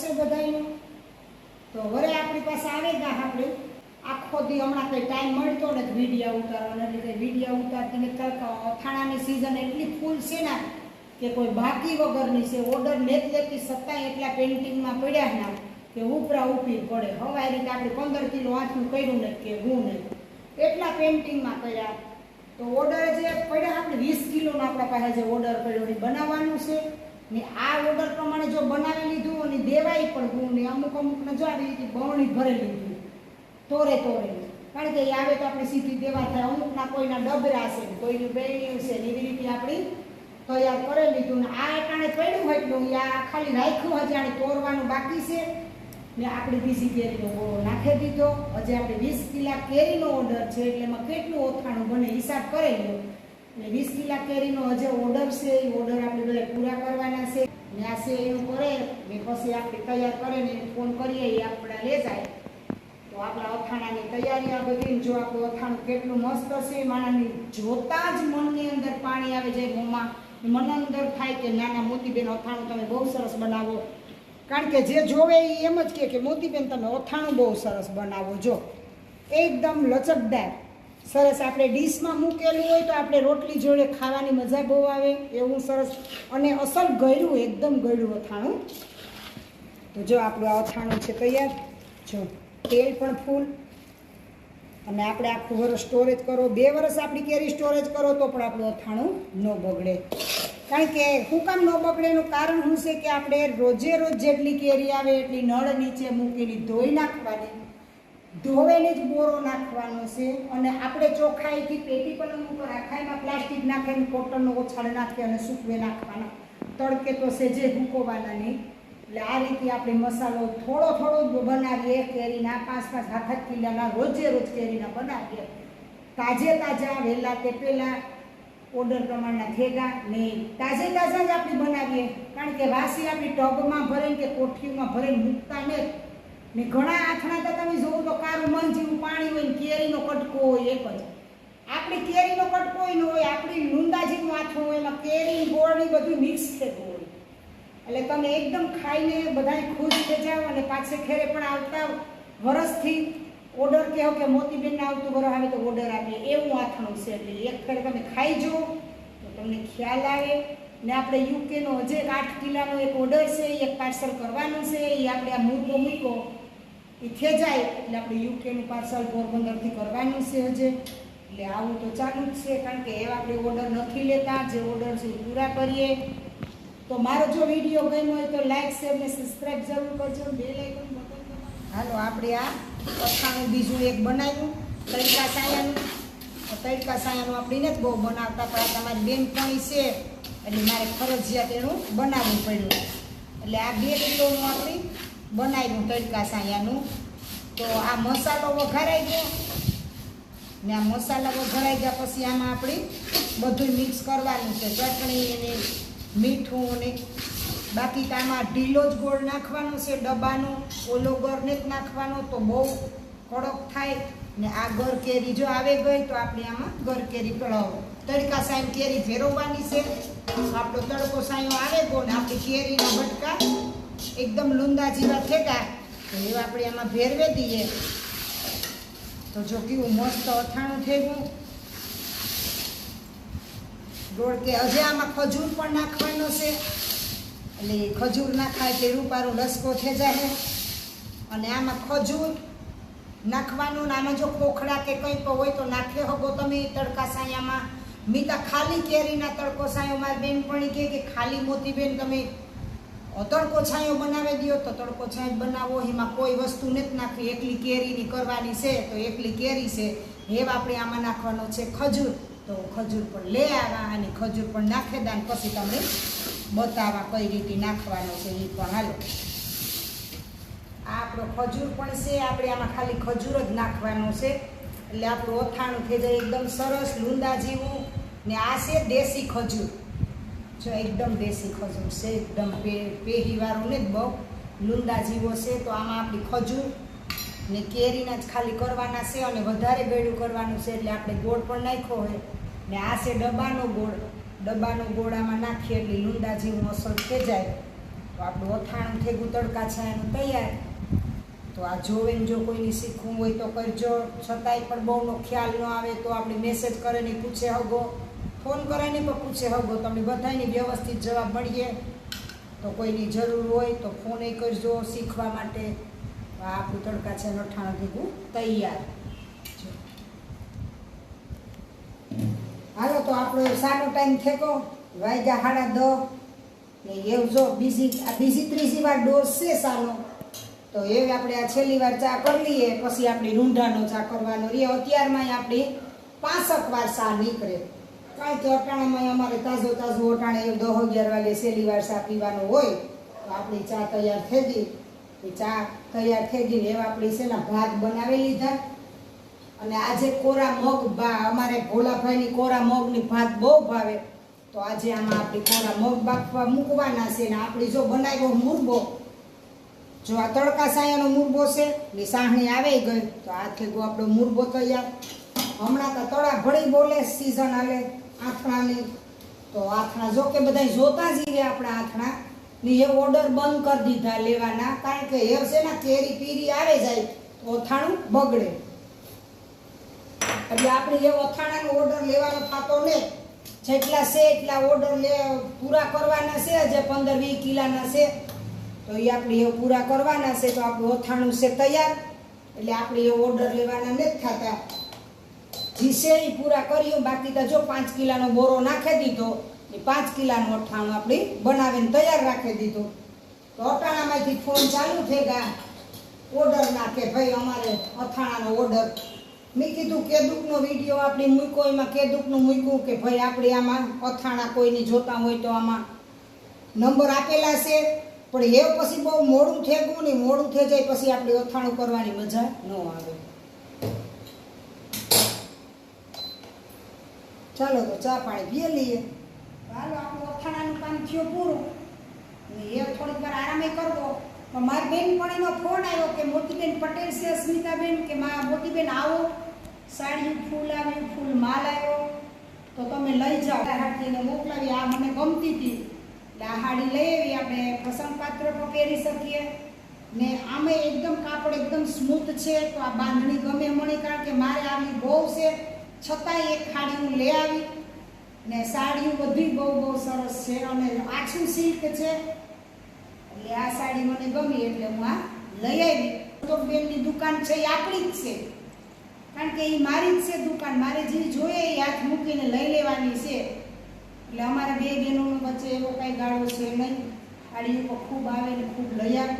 છે બધાયનું? તો વરે આપણી પાસે આવે ગા આપણે. આખો દી હમણાં કંઈ ટાઈમ મળતો ને વિડીયા ઉતારવાનો. એટલે કંઈ વિડીયા ઉતારતી ને કરતા અથાણાની સિઝન એટલી ફૂલ છે ને કે કોઈ બાકી વગરની છે. ઓર્ડર લેત લેતી સત્તાય એટલા પેન્ટિંગમાં પડ્યા ના કે ઉપરા ઉપી પડે. હવે રીતે આપણે પંદર કિલો આથનું કર્યું ને કે હું નહીં એટલા પેન્ટિંગમાં કર્યા તો ઓર્ડર જે પડ્યા આપણે વીસ કિલોનો આપણા પાસે જે ઓર્ડર પડ્યો એ બનાવવાનું છે. ને આ ઓર્ડર પ્રમાણે જો બનાવી લીધું અને દેવાય પણ ગુણ ને અમુક અમુકને જો આવી રીતે બવણી ભરી લીધું. તોરે તોરે. કારણ કે આવે તો આપણે સીધી દેવા થાય. અમુકના કોઈના ડબરા છે, કોઈનું બેણ્યું છે ને એવી રીતે આપણી તૈયાર કરી લીધું. ને આ એકાણે પડ્યું હોય એટલું આ ખાલી રાખ્યું હજી આને તોરવાનું બાકી છે. ને આપણે બીજી કેરીનો ગોળો નાખી દીધો. હજી આપણે વીસ કિલા કેરીનો ઓર્ડર છે, એટલે એમાં કેટલું ઓથાણું બને હિસાબ કરેલો એટલે વીસ કિલા કેરીનો હજે ઓર્ડર છે એ ઓર્ડર આપણે બધા પૂરા કરવાના છે. ને આ છે એનું કરે, ને પછી આપણે તૈયાર કરે ને ફોન કરીએ એ આપણા લે જાય. તો આપણા અથાણાની તૈયારી આ બધી જો આપણું અથાણું કેટલું મસ્ત છે માણાની જોતા જ મનની અંદર પાણી આવે જાય મોંમાં. મન અંદર થાય કે નાના મોતીબેન અથાણું તમે બહુ સરસ બનાવો. કારણ કે જે જોવે એ એમ જ કે મોતીબેન તમે અથાણું બહુ સરસ બનાવો, જો. એકદમ લચકદાર. સરસ આપણે ડીશમાં મૂકેલું હોય તો આપણે રોટલી જોડે ખાવાની મજા બહુ આવે. એવું સરસ અને અસલ ગળ્યું, એકદમ ગળ્યું અથાણું. તો જો આપણું આ અથાણું છે તૈયાર. જો તેલ પણ ફૂલ. અને આપણે આખું વરસ સ્ટોરેજ કરો. બે વર્ષ આપણી કેરી સ્ટોરેજ કરો તો પણ આપણું અથાણું ન બગડે. કારણ કે હું કામ ન બગડે એનું કારણ શું છે કે આપણે રોજે રોજ જેટલી કેરી આવે એટલી નળ નીચે મૂકીને ધોઈ નાખવાની. ધોવેને જ બોરો નાખવાનો છે અને આપણે ચોખાઈથી પેટી પલંગ ઉપર આખાઈમાં પ્લાસ્ટિક નાખીને કોટનનો ઓછાળ નાખી અને સૂકવે નાખવાના. તડકે તો સેજે ભૂકોવાના નહીં. એટલે આ રીતે આપણે મસાલો થોડો થોડો બનાવીએ, કેરીના પાંચ પાંચ હાથ જ કિલ્લાના રોજે રોજ કેરીના બનાવીએ. તાજે તાજા વહેલા તે પહેલાં ઓર્ડર પ્રમાણના થેગા ને તાજે તાજા જ આપણે બનાવીએ. કારણ કે વાસી આપણી ટબમાં ભરીને કે કોઠીમાં ભરીને મૂકતા નહીં. ને ઘણા આથણા તો તમે જોવો તો કારું મન જેવું પાણી હોય ને કેરીનો કટકો હોય એક જ. આપણી કેરીનો કટકો ન હોય, આપણી લુંદા જેવું આથું હોય, એમાં કેરી ગોળની બધું મિક્સ થતું હોય. એટલે તમે એકદમ ખાઈને બધાય ખુશ થઈ જાઓ અને પાછે ખેરે પણ આવતા વરસથી ઓર્ડર કહો કે મોતીબેનને આવતું વરસ આવે તો ઓર્ડર આપીએ. એવું આથણું છે એટલે એક ફેર તમે ખાઈ જુઓ તો તમને ખ્યાલ આવે. ને આપણે યુકેનો હજે આઠ કિલ્લાનો એક ઓર્ડર છે, એક પાર્સલ કરવાનું છે, એ આપણે આ મૂકો મૂકો એ જાય એટલે આપણે યુકેનું પાર્સલ પોરબંદરથી કરવાનું છે હજે. એટલે આવું તો ચાલુ જ છે, કારણ કે એવા આપણે ઓર્ડર નથી લેતા. જે ઓર્ડર છે પૂરા કરીએ. તો મારો જો વીડિયો ગમ્યો હોય તો લાઈક શેર ને સબસ્ક્રાઈબ જરૂર કરજો. બે લાઈક બટન હાલો, આપણે આ અથાણું બીજું એક બનાવ્યું. તડકા સાયાનું. તડકા સાયાનું આપણે નથી બહુ બનાવતા પણ તમારી બેનપણી છે. એટલે મારે ફરજિયાત એનું બનાવવું પડ્યું. એટલે આ બે કિલોનું આપણે બનાવ્યું તડકા સાયાનું. તો આ મસાલો વઘારાઈ ગયો. ને આ મસાલા વઘારાઈ ગયા પછી આમાં આપણે બધું મિક્સ કરવાનું છે. ચટણી અને મીઠું ને બાકી તો આમાં ઢીલો જ ગોળ નાખવાનો છે, ડબ્બાનો, ઓલો ગરને જ નાખવાનો. તો બહુ કડક થાય. ને આ ગર કેરી જો આવે ગઈ તો આપણે આમાં ગર કેરી પડાવો તડકા સાઈન કેરી ફેરવવાની છે. આપણો તડકો સાયો આવે ગો ને આપણી કેરીના બટકા એકદમ લુંદા જેવા થેકા તો એવા આપણે આમાં ભેરવે દઈએ. તો જો કેવું મસ્ત અથાણું થઈ ગયું. ગોળ કે હજે આમાં ખજૂર પણ નાખવાનો છે. એટલે ખજૂર નાખાય તે રૂપારું લસકો થઈ જાય અને આમાં ખજૂર નાખવાનું ને આમાં જો ખોખડા કે કંઈ પણ હોય તો નાખી શકો તમે તડકા સાયામાં. મીતા ખાલી કેરીના તડકો સાયો. મારી બેનપણી કહે કે ખાલી મોતીબેન તમે તડકો છાંયો બનાવી દો તો તડકો છાંયો બનાવો, એમાં કોઈ વસ્તુ નથી નાખવી. એકલી કેરીની કરવાની છે તો એકલી કેરી છે. હેવ આપણે આમાં નાખવાનો છે ખજૂર. તો ખજૂર પણ લે આવ્યા અને ખજૂર પણ નાખે દા પછી તમને બતાવવા કઈ રીતે નાખવાનો છે એ પણ હાલો. આ આપણો ખજૂર પણ છે, આપણે આમાં ખાલી ખજૂર જ નાખવાનો છે. એટલે આપણું અથાણું થઈ જાય એકદમ સરસ, લૂંદા જેવું. ને આ છે દેશી ખજૂર. જો એકદમ દેશી ખજૂર છે, એકદમ પેહીવાળું ને જ બહુ લુંડા જીવો છે, તો આમાં આપણી ખજૂર ને કેરીના જ ખાલી કરવાના છે અને વધારે ગળ્યું કરવાનું છે, એટલે આપણે ગોળ પણ નાખ્યો હોય. ને આ છે ડબ્બાનો ગોળ. ડબ્બાનો ગોળ આમાં નાખીએ એટલે લુંડા જેવું અસર થઈ તો આપણું અથાણું થેગું તડકા છાયાનું તૈયાર. તો આ જોવે જો કોઈને શીખવું હોય તો કરજો. છતાંય પણ બહુનો ખ્યાલ ન આવે તો આપણે મેસેજ કરે ને પૂછે હગો. ફોન કરાવીને પણ પૂછે હગો તમને બધાની વ્યવસ્થિત જવાબ મળીએ. તો કોઈની જરૂર હોય તો ફોન એ કરજો શીખવા માટે. આપણું તડકા છે અઠાણું ભેગું તૈયાર. હાલો, તો આપણો સારો ટાઈમ થેકો. વાગ્યા સાડા દસ ને એવું જો બીજી, આ બીજી ત્રીજી વાર ડોઝ છે સાનો. તો એ આપણે આ છેલ્લી વાર ચા કરી લઈએ, પછી આપણી રૂંઢાનો ચા કરવાનો. એ અત્યારમાં આપણી પાંસઠ વાર સા નીકળે. કાંઈ તો અમારે તાજો તાજો અટાણે એવું દસ અગિયાર વાગે સહેલી વાર ચા પીવાનો હોય, તો આપણી ચા તૈયાર થઈ ગઈ. એ ચા તૈયાર થઈ ગઈ ને એવા આપણી છે ને ભાત બનાવી લીધા. અને આજે કોરા મગ અમારે ભોલાભાઈની કોરા મગની ભાત બહુ ભાવે. તો આજે આમાં આપણે કોરા મગ બાફવા મૂકવાના છે ને આપણી જો બનાવ્યો મુરબો, જો આ તડકા સાયાનો મુરબો છે ને સાહણી આવી ગઈ, તો આ થેગો આપણો મુરબો તૈયાર. હમણાં તો તળા ભળી બોલે સિઝન આવે. આથણાની. તો આથણા જો કે બધા જોતા જ રહે આપણા આથણા. ને એ ઓર્ડર બંધ કરી દીધા લેવાના. કારણ કે હેર છે ને કેરી પીરી આવે જાય તો અથાણું બગડે. એટલે આપણે એ અથાણાનો ઓર્ડર લેવાનો થતો ને, જેટલા છે એટલા ઓર્ડર લે, પૂરા કરવાના છે, જે પંદર વીસ કિલાના છે, તો એ આપણે એ પૂરા કરવાના છે, તો આપણું અથાણું છે તૈયાર. એટલે આપણે એ ઓર્ડર લેવાના નથી થતા. જી છે એ પૂરા કર્યું બાકી તો જો પાંચ કિલાનો બોરો નાખી દીધો, એ પાંચ કિલાનું અઠાણું આપણે બનાવીને તૈયાર રાખી દીધું. તો અટાણામાંથી ફોન ચાલુ થઈ ગયા. ઓર્ડર નાખે, ભાઈ, અમારે અથાણાનો ઓર્ડર મેં કીધું, કેદુકનો વીડિયો આપણે મૂક્યો એમાં કેદુકનું મૂક્યું કે, ભાઈ, આપણે આમાં અથાણા કોઈની જોતા હોય તો આમાં નંબર આપેલા છે. પણ એ પછી બહુ મોડું થઈ ગયું ને, મોડું થઈ જાય પછી આપણે અથાણું કરવાની મજા ન આવે. ચાલો તો ચા પાણી પીએ લઈએ. હાલો, આપણું અથાણાનું કામ થયું પૂરું. ને એ થોડીક વાર આરામે કરવો. પણ મારી બેન પણ ફોન આવ્યો કે મોતીબેન પટેલ છે સ્મિતાબેન કે મા મોતીબેન આવો. સાડી ફૂલ આવ્યું, ફૂલ માલ આવ્યો. તો તમે લઈ જાઓ. હાથીને મોકલાવી. આ મને ગમતી હતી. એટલે આ હાડી લઈ આવી. આપણે પ્રસંગ પાત્ર પણ પહેરી શકીએ. ને આમે એકદમ કાપડ એકદમ સ્મૂથ છે. તો આ બાંધણી ગમે મને, કારણ કે મારે આવી બહુ છે. એક ખાડી હું લઈ આવી ને સાડીઓ બધી બહુ બહુ સરસ છે અને આછું સિલ્ક છે. એટલે આ સાડી મને ગમી એટલે હું આ લઈ આવી. તો બેનની દુકાન છે એ આપણી જ છે. કારણ કે એ મારી જ છે દુકાન. મારે જે જોઈએ એ હાથ મૂકીને લઈ લેવાની છે. એટલે અમારા બે બહેનોનો વચ્ચે એવો કાંઈ ગાળો છે નહીં. સાડી ઉપર ખૂબ આવે ને ખૂબ લઈ આવે.